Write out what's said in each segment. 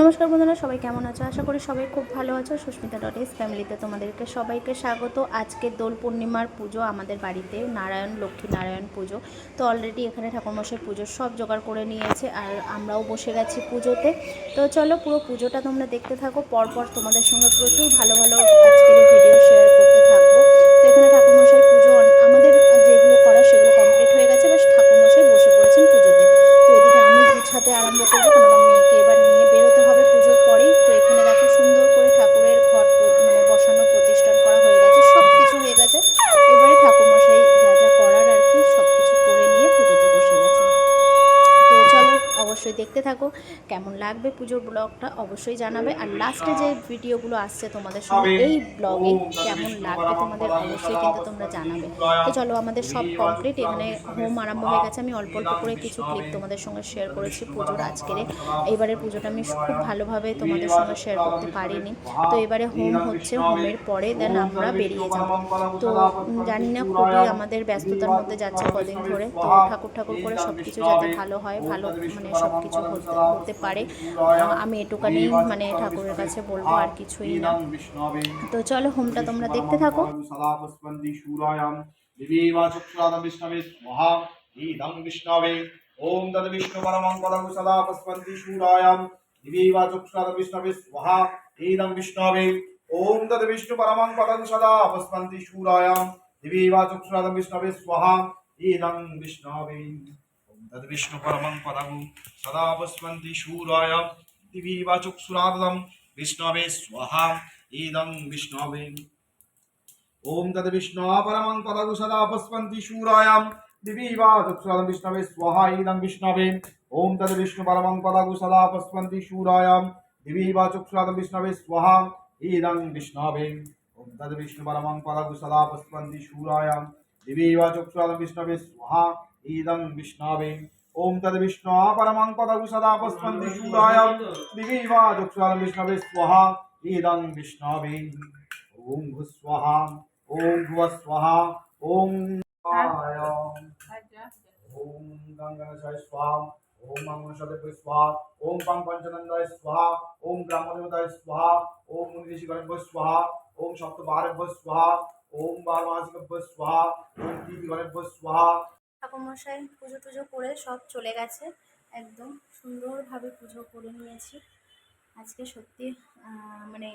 নমস্কার বন্ধুরা, সবাই কেমন আছো? আশা করি সবাই খুব ভালো আছো। সুস্মিতা ডট এস ফ্যামিলিতে তোমাদেরকে সবাইকে স্বাগত। আজকে দোল পূর্ণিমার পুজো, আমাদের বাড়িতে নারায়ণ, লক্ষ্মী নারায়ণ পুজো। তো অলরেডি এখানে ঠাকুরমশাই পুজো সব জোগাড় করে নিয়েছে আর আমরাও বসে গেছি পুজোতে। তো চলো পুরো পুজোটা তোমরা দেখতে থাকো, পরপর তোমাদের সঙ্গে প্রচুর ভালো ভালো আজকের ভিডিও শেয়ার করতে থাকব। তো এখানে ঠাকুরমশাই লাগবে। পুজোর ব্লগটা অবশ্যই জানাবে। আর লাস্টে যে ভিডিওগুলো আসছে তোমাদের সঙ্গে, এই ব্লগে কেমন লাগবে তোমাদের অবশ্যই কিন্তু তোমরা জানাবে। তো চলো আমাদের সব কমপ্লিট এখানে হোম আরম্ভ হয়ে গেছে। আমি অল্প অল্প করে কিছু ক্লিপ তোমাদের সঙ্গে শেয়ার করেছি পুজোর আজকের। এইবারের পুজোটা আমি খুব ভালোভাবে তোমাদের সঙ্গে শেয়ার করতে পারিনি। তো এবারে হোম হচ্ছে, হোমের পরে দেন আমরা বেরিয়ে যাব। তো জানি না খুবই আমাদের ব্যস্ততার মধ্যে যাচ্ছে কদিন ধরে। তো ঠাকুর ঠাকুর করে সব কিছু যাতে ভালো হয়, ভালো মানে সব কিছু হতে পারে। আমি এটুকানি মানে ঠাকুরের কাছে বলব আর কিছুই না তো চলো হোমটা তোমরা দেখতে থাকো বিষ্ণবে ওম তদ বিষ্ণু পরমং পদং সদা পুষ্পন্তি শূরায়াম দিবীবা চক্ষুরাদম বিষ্ণবে স্বাহা ইদং বিষ্ণবে ওম তদ বিষ্ণু পরমং পদং সদা পুষ্পন্তি শূরায়াম দিবীবা চক্ষুরাদম বিষ্ণবে স্বাহা ইদং বিষ্ণবে ওম তদ বিষ্ণু পরমং সদা পুষ্পন্তি শূরায়াম দিবীবা চক্ষুরাদম বিষ্ণবে স্বাহা ইদং বিষ্ণবে ওম তদ বিষ্ণু পরমং পদগু সদা পস্পন্তি শূরায়াম দিবিবা চক্ষুরাদম বিষ্ণবে স্বাহা ইদং বিষ্ণবে ওম তদ বিষ্ণু পরমং পদগু সদা পস্পন্তি শূরায়াম দিবিবা চক্ষুরাদম বিষ্ণবে স্বাহা ইদং বিষ্ণবে ওম তদ বিষ্ণু পরমং পদগু সদা পস্পন্তি শূরায়াম দিবিবা চক্ষুরাদম বিষ্ণবে স্বাহা ইদং বিষ্ণবে ওম তদ বিষ্ণু পরমং পদগু সদা পস্পন্তি শূরায়াম দিবিবা চক্ষুরাদম বিষ্ণবে স্বাহা ইদং বিষ্ণবে ওম ভুস্বাহা ওম ভুবস্বাহা ওম আয় ওম গঙ্গনাশায় স্বাহা ওম মঙ্গলসদেব স্বাহা ওম পাং পঞ্চনন্দায় স্বাহা ওম ব্রাহ্মদেবতায় স্বাহা ওম মুনিঋষিগণেভ্য স্বাহা ওম সপ্তবারেভ্য ঠাকুরমশাই পুজো টুজো করে সব চলে গেছে। একদম সুন্দরভাবে পুজো করে নিয়েছি। আজকে সত্যি মানে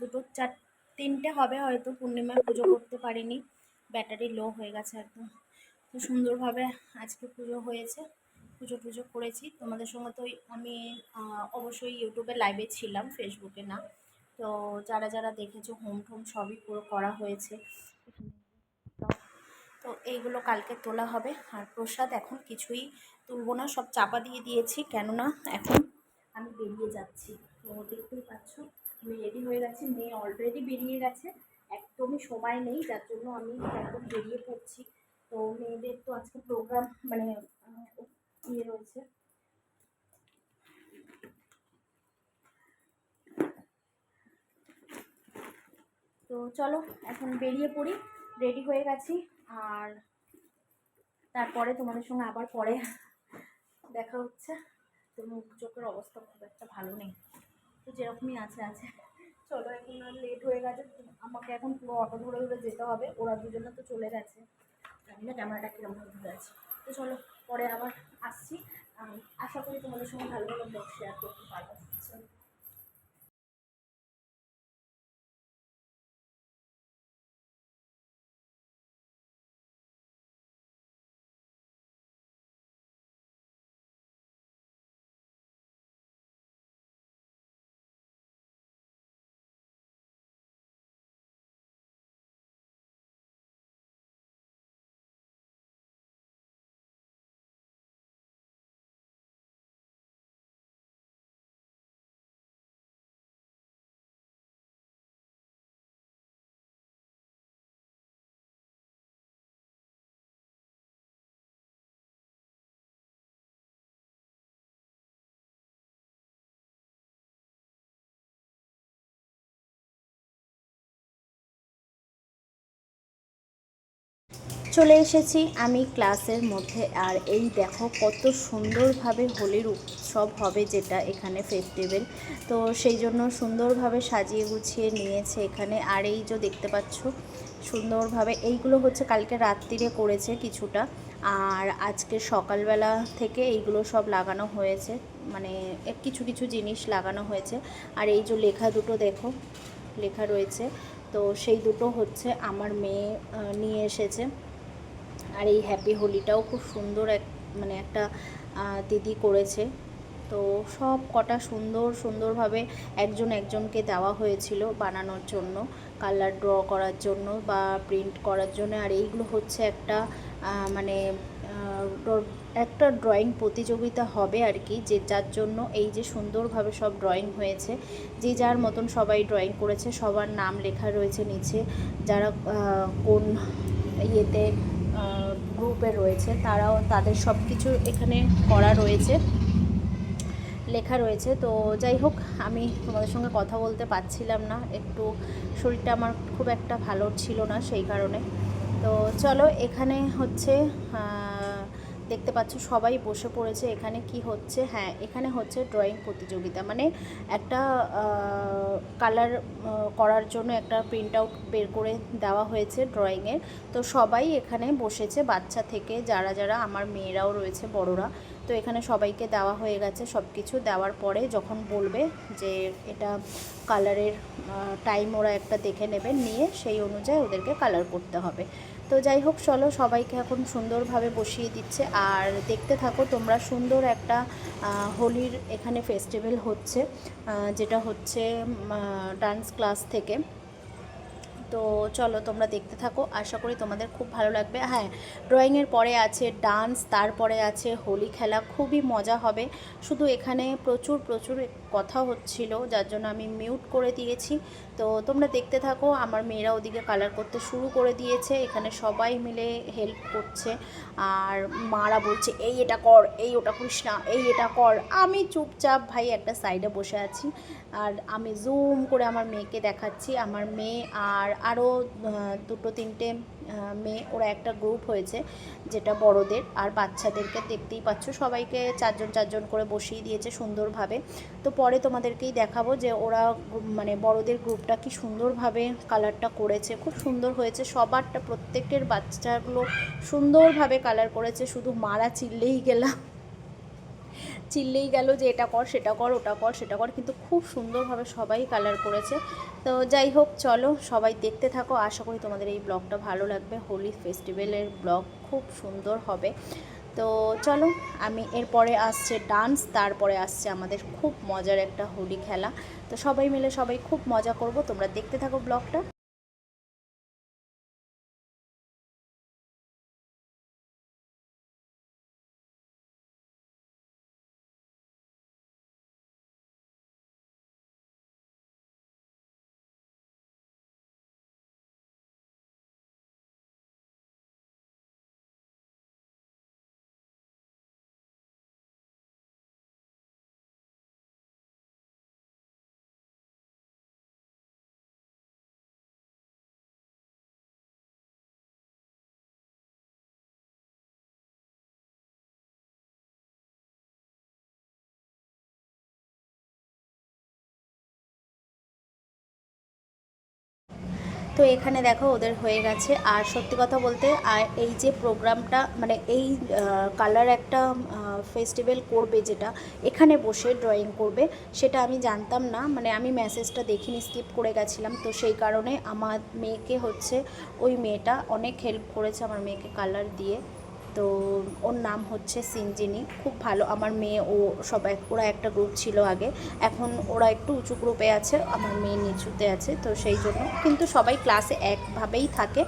দুটো চার, তিনটে হবে হয়তো পূর্ণিমার পুজো করতে পারিনি। ব্যাটারি লো হয়ে গেছে একদম। তো সুন্দরভাবে আজকে পুজো হয়েছে, পুজো টুজো করেছি। তোমাদের সঙ্গে তো আমি অবশ্যই ইউটিউবে লাইভে ছিলাম ফেসবুকে না। তো যারা যারা দেখেছ হোম টোম সবই পুরো করা হয়েছে। তো এইগুলো কালকে তোলা হবে। আর প্রসাদ এখন কিছুই তুলবো না, সব চাপা দিয়ে দিয়েছি, কেননা এখন আমি বেরিয়ে যাচ্ছি। তো দেখতেই পাচ্ছ, আমি রেডি হয়ে গেছি, মেয়ে অলরেডি বেরিয়ে গেছে। একদমই সময় নেই, যার জন্য আমি একদম বেরিয়ে পড়ছি। তো মেয়েদের তো আজকে প্রোগ্রাম মানে ইয়ে রয়েছে। তো চলো, এখন বেরিয়ে পড়ি রেডি হয়ে গেছি। আর তারপরে তোমাদের সঙ্গে আবার পরে দেখা হচ্ছে। তো মুখ চোখের অবস্থা খুব একটা ভালো নেই। তো যেরকমই আছে আছে। চলো, এখন আর লেট হয়ে গেছে। আমাকে এখন পুরো অটো ধরে ধরে যেতে হবে। ওরা দুজনে তো চলে গেছে। জানি না ক্যামেরাটা কীরকম ধরে আছে। তো চলো, পরে আবার আসছি। আশা করি তোমাদের সঙ্গে ভালো ভালো ব্লগ শেয়ার করতে পারব। চলো এসেছি আমি ক্লাসের মধ্যে। আর এই দেখো কত সুন্দরভাবে হোলির উৎসব হবে যেটা এখানে ফেস্টিভ্যাল তো সেই জন্য সুন্দরভাবে সাজিয়ে গুছিয়ে নিয়েছে এখানে। আর এই যে দেখতে পাচ্ছ, সুন্দরভাবে এইগুলো হচ্ছে কালকে রাত্রিরে করেছে কিছুটা। আর আজকে সকালবেলা থেকে এইগুলো সব লাগানো হয়েছে মানে কিছু কিছু জিনিস লাগানো হয়েছে। আর এই যে লেখা দুটো দেখো, লেখা রয়েছে। তো সেই দুটো হচ্ছে আমার মেয়ে নিয়ে এসেছে। আর এই হ্যাপি হোলিটাও খুব সুন্দর এক মানে একটা দিদি করেছে। তো সব কটা সুন্দর, সুন্দরভাবে একজন একজনকে দেওয়া হয়েছিল বানানোর জন্য, কালার ড্র করার জন্য বা প্রিন্ট করার জন্য। আর এইগুলো হচ্ছে একটা মানে একটা ড্রয়িং প্রতিযোগিতা হবে আর কি, যে যার জন্য এই যে সুন্দরভাবে সব ড্রয়িং হয়েছে, যে যার মতন সবাই ড্রয়িং করেছে, সবার নাম লেখা রয়েছে নিচে। যারা কোন ইয়েতে গ্রুপে রয়েছে, তারাও তাদের সব কিছু এখানে করা রয়েছে, লেখা রয়েছে। তো যাই হোক, আমি তোমাদের সঙ্গে কথা বলতে পারছিলাম না, একটু শরীরটা আমার খুব একটা ভালো ছিল না সেই কারণে। তো চলো, এখানে হচ্ছে দেখতে পাচ্ছ সবাই বসে পড়েছে, এখানে কি হচ্ছে? হ্যাঁ এখানে হচ্ছে ড্রয়িং প্রতিযোগিতা। মানে একটা কালার করার জন্য একটা প্রিন্ট আউট বের করে দেওয়া হয়েছে ড্রয়িংয়ের তো সবাই এখানে বসেছে, বাচ্চা থেকে যারা যারা আমার মেয়েরাও রয়েছে, বড়রা। তো এখানে সবাইকে দেওয়া হয়ে গেছে সব কিছু দেওয়ার পরে যখন বলবে যে এটা কালারের টাইম ওরা একটা দেখে নেবে, নিয়ে সেই অনুযায়ী ওদেরকে কালার করতে হবে। তো যাই হোক, চলো সবাইকে এখন সুন্দরভাবে বসিয়ে দিচ্ছে। আর দেখতে থাকো, তোমরা সুন্দর একটা হোলির এখানে ফেস্টিভ্যাল হচ্ছে যেটা হচ্ছে ডান্স ক্লাস থেকে। তো চলো তোমরা দেখতে থাকো, আশা করি তোমাদের খুব ভালো লাগবে। হ্যাঁ ড্রয়িংয়ের পরে আছে ডান্স তারপরে আছে হোলি খেলা, খুবই মজা হবে। শুধু এখানে প্রচুর প্রচুর কথা হচ্ছিল, যার জন্য আমি মিউট করে দিয়েছি। তো তোমরা দেখতে থাকো, আমার মেয়েরা ওদিকে কালার করতে শুরু করে দিয়েছে। এখানে সবাই মিলে হেল্প করছে। আর মারা বলছে, এই এটা কর, এই ওটা করিস না, এই এটা কর। আমি চুপচাপ ভাই একটা সাইডে বসে আছি। আর আমি জুম করে আমার মেয়েকে দেখাচ্ছি। আমার মেয়ে আর আরও দুটো, তিনটে মেয়ে, ওরা একটা গ্রুপ হয়েছে যেটা বড়দের, আর বাচ্চাদেরকে দেখতেই পাচ্ছ, সবাইকে চারজন চারজন করে বসিয়ে দিয়েছে সুন্দরভাবে। তো পরে তোমাদেরকেই দেখাবো যে ওরা মানে বড়দের গ্রুপটা কি সুন্দরভাবে কালারটা করেছে। খুব সুন্দর হয়েছে, সবারটা প্রত্যেকের বাচ্চাগুলো সুন্দরভাবে কালার করেছে, শুধু মারা চিল্লেই গেলাম। চিল্লেই গেল যে এটা কর, সেটা কর, ওটা কর, সেটা কর, কিন্তু খুব সুন্দরভাবে সবাই কালার করেছে। তো যাই হোক, চলো সবাই দেখতে থাকো। আশা করি তোমাদের এই ব্লগটা ভালো লাগবে। হোলি ফেস্টিভ্যালের ব্লগ খুব সুন্দর হবে। তো চলো, আমি এরপরে আসছে ডান্স, তারপরে আসছে আমাদের খুব মজার একটা হোলি খেলা। তো সবাই মিলে সবাই খুব মজা করব। তোমরা দেখতে থাকো ব্লগটা। তো এখানে দেখো ওদের হয়ে গেছে। আর সত্যি কথা বলতে এই যে প্রোগ্রামটা মানে এই কালার একটা ফেস্টিভ্যাল করবে যেটা, এখানে বসে ড্রয়িং করবে, সেটা আমি জানতাম না। মানে আমি মেসেজটা দেখিনি স্কিপ করে গেছিলাম। তো সেই কারণে আমার মেয়েকে হচ্ছে, ওই মেয়েটা অনেক হেল্প করেছে আমার মেয়েকে কালার দিয়ে। তো ওর নাম হচ্ছে সিনজিনি। খুব ভালো। আমার মেয়ে, ও সবাই, ওরা একটা গ্রুপ ছিল আগে। এখন ওরা একটু উঁচু গ্রুপে আছে। আমার মেয়ে নিচুতে আছে, তো সেই জন্য। কিন্তু সবাই ক্লাসে একভাবেই থাকে।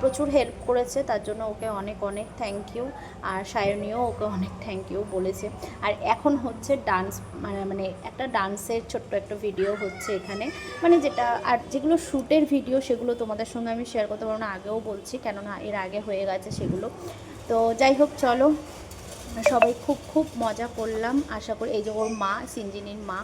প্রচুর হেল্প করেছে। তার জন্য ওকে অনেক অনেক থ্যাংক ইউ আর সায়নীও ওকে অনেক থ্যাংক ইউ বলেছে। আর এখন হচ্ছে ডান্স মানে মানে একটা ডান্সের ছোট্ট একটা ভিডিও হচ্ছে এখানে। মানে যেটা, আর যেগুলো শ্যুটের ভিডিও সেগুলো তোমাদের সঙ্গে আমি শেয়ার করতে পারব না। আগেও বলছি, কেননা এর আগে হয়ে গেছে সেগুলো। তো যাই হোক চলো। সবাই খুব খুব মজা করলাম। আশা করি এই যে ওর মা সিঞ্জিনির মা,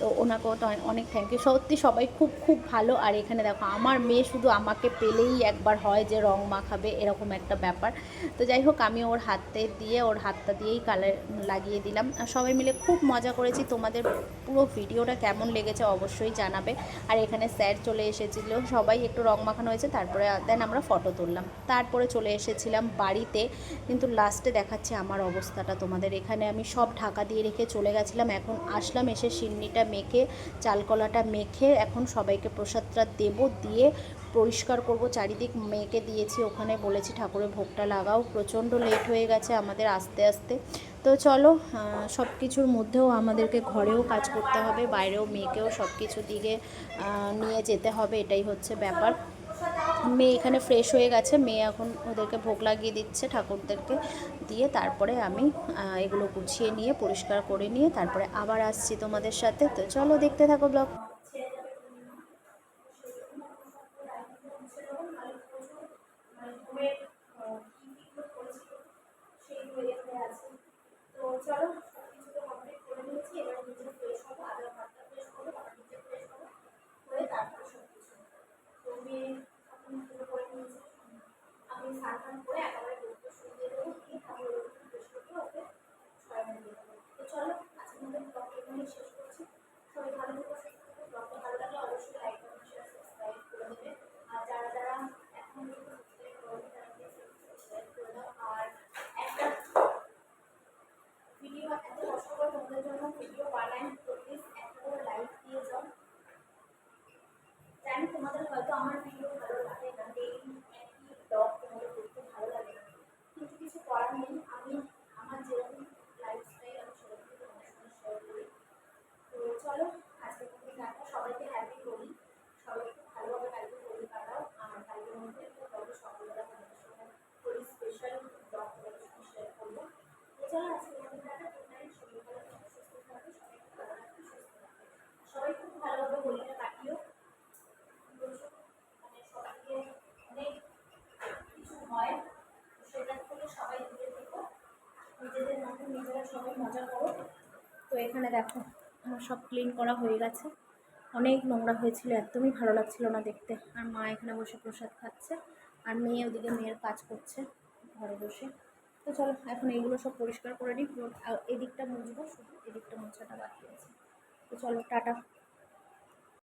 তো ওনাকেও তো অনেক থ্যাংক ইউ সত্যি সবাই খুব খুব ভালো। আর এখানে দেখো, আমার মেয়ে শুধু আমাকে পেলেই একবার হয় যে রং মাখাবে, এরকম একটা ব্যাপার। তো যাই হোক, আমি ওর হাতে দিয়ে, ওর হাতটা দিয়েই কালার লাগিয়ে দিলাম। আর সবাই মিলে খুব মজা করেছি। তোমাদের পুরো ভিডিওটা কেমন লেগেছে অবশ্যই জানাবে। আর এখানে স্যার চলে এসেছিল। সবাই একটু রং মাখানো হয়েছে, তারপরে দেন আমরা ফটো তুললাম। তারপরে চলে এসেছিলাম বাড়িতে। কিন্তু লাস্টে দেখাচ্ছে আমার অবস্থাটা তোমাদের এখানে আমি সব ঢাকা দিয়ে রেখে চলে গেছিলাম। এখন আসলাম, এসে সিন্নিটা মেখে, চালকলাটা মেখে এখন সবাইকে প্রসাদটা দেব, দিয়ে পরিষ্কার করব। চারিদিক মেয়েকে দিয়েছি, ওখানে বলেছি ঠাকুরের ভোগটা লাগাও। প্রচণ্ড লেট হয়ে গেছে আমাদের আস্তে আস্তে। তো চলো সব কিছুর মধ্যেও আমাদেরকে ঘরেও কাজ করতে হবে, বাইরেও মেয়েকেও সব কিছু দিকে নিয়ে যেতে হবে, এটাই হচ্ছে ব্যাপার। মেয়ে এখানে ফ্রেশ হয়ে গেছে। মেয়ে এখন ওদেরকে ভোগ লাগিয়ে দিচ্ছে ঠাকুরদেরকে। দিয়ে তারপরে আমি এগুলো গুছিয়ে নিয়ে, পরিষ্কার করে নিয়ে তারপরে আবার আসছি তোমাদের সাথে। তো চলো দেখতে থাকো ব্লগ তো চলো সব কিছু তো কমপ্লিট করে নিয়েছি এবার নিজে ফ্রেশ হব আদা ভাতটা ফ্রেশ করব তারপর নিজে ফ্রেশ হব হয়ে তারপরে সব কিছু তো মেয়ে এখন পুরো করে নিয়েছে আমি স্নান টান করে একেবারে দুধটা শুয়ে দিয়ে দেবো দিয়ে তারপরে ওকে ফ্রেশ করতে ওকে ছয় দিয়ে দেবো তো চলো আজকের মধ্যে ব্লগটা এখানেই শেষ করছি সবাই ভালো থেকো সুস্থ থেকো ব্লগটা ভালো লাগলে অবশ্যই লাইক কমেন্ট শেয়ার সাবস্ক্রাইব করে দেবে আর যারা যারা এখন সাবস্ক্রাইব করবে তারা প্লিজ সাবস্ক্রাইব করে দাও আর একটা ভিডিও এত কষ্ট করে তোমাদের জন্য ভিডিও বানাই তো প্লিজ লাইক দিয়ে যাও। জানি তোমাদের হয়তো আমার ভিডিও ভালো লাগে না ডেইলি ব্লগ তোমাদের দেখতে ভালো লাগে কিন্তু কিছু করার নেই, আমি আমার যেরকম লাইফস্টাইল আমি সেরকমই তোমাদের সঙ্গে শেয়ার করি। তো চলো, আজকে তুমি টাটা সবাইকে হ্যাপি করি। সবাই খুব ভালোভাবে কালকে হোলি কাটাও। আর কালকের মধ্যে একটা ব্লগে সকালবেলা তোমাদের সঙ্গে করি স্পেশাল ব্লগ তোমাদের সঙ্গে শেয়ার করব। তো চলো, আজকে তোমাদের টাটা গুড নাইট সবাই ভালো থাকো সুস্থ থাকো সবাই খুব ভালো থাকো সুস্থ থাকো মানে তো এখানে দেখো, আমার সব ক্লিন করা হয়ে গেছে। অনেক নোংরা হয়েছিল, একদমই ভালো লাগছিল না দেখতে। আর মা এখানে বসে প্রসাদ খাচ্ছে। আর মেয়ে ওদিকে মেয়ের কাজ করছে, ঘরে বসে। তো চলো, এখন এইগুলো সব পরিষ্কার করে নিই। এদিকটা মুছবো, শুধু এদিকটা মোছাটা বাকি আছে। চলো টাটা।